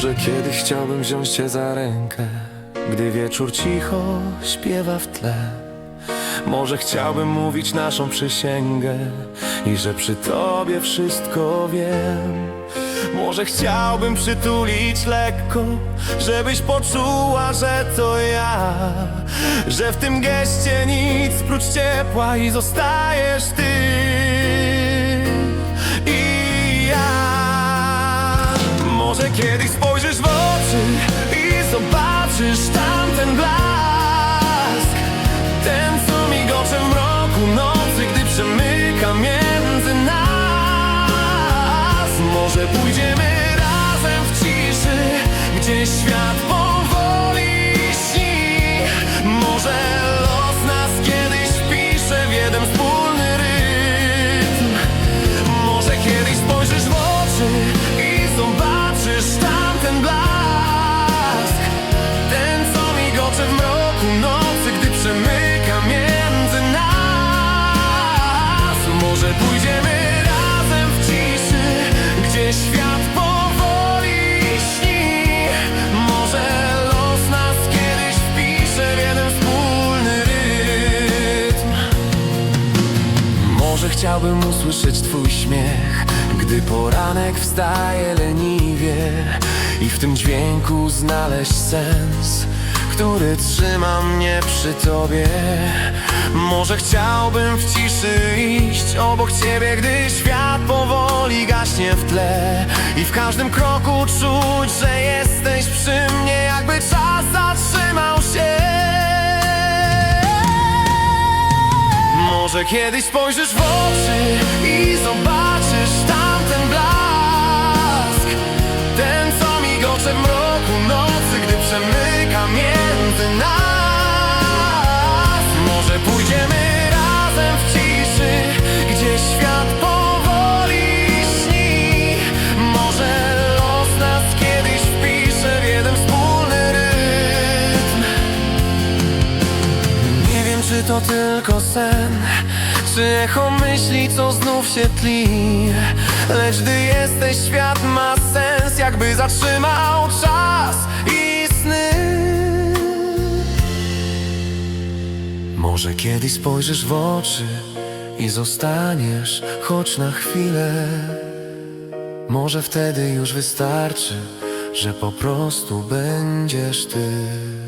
Może kiedyś chciałbym wziąć cię za rękę, gdy wieczór cicho śpiewa w tle. Może chciałbym mówić naszą przysięgę i że przy tobie wszystko wiem. Może chciałbym przytulić lekko, żebyś poczuła, że to ja, że w tym geście nic prócz ciepła i zostajesz ty Może kiedyś spojrzysz w oczy i zobaczysz tamten blask. Ten, co migocze w mroku nocy, gdy przemyka między nas. Może pójdziemy razem w ciszy, gdzie świat powoli śni. Może zobaczysz tamten blask może chciałbym usłyszeć Twój śmiech, gdy poranek wstaje leniwie i w tym dźwięku znaleźć sens, który trzyma mnie przy Tobie. Może chciałbym w ciszy iść obok Ciebie, gdy świat powoli gaśnie w tle i w każdym kroku czuć, że jesteś przy mnie, jakby czas zatrzymał Może kiedyś spojrzysz w oczy i zobaczysz tamten blask. Ten, co migocze mroku nocy, gdy przemyka między nas czy to tylko sen, czy echo myśli, co znów się tli. Lecz gdy jesteś, świat ma sens, jakby zatrzymał czas i sny. Może kiedyś spojrzysz w oczy i zostaniesz, choć na chwilę. Może wtedy już wystarczy, że po prostu będziesz ty.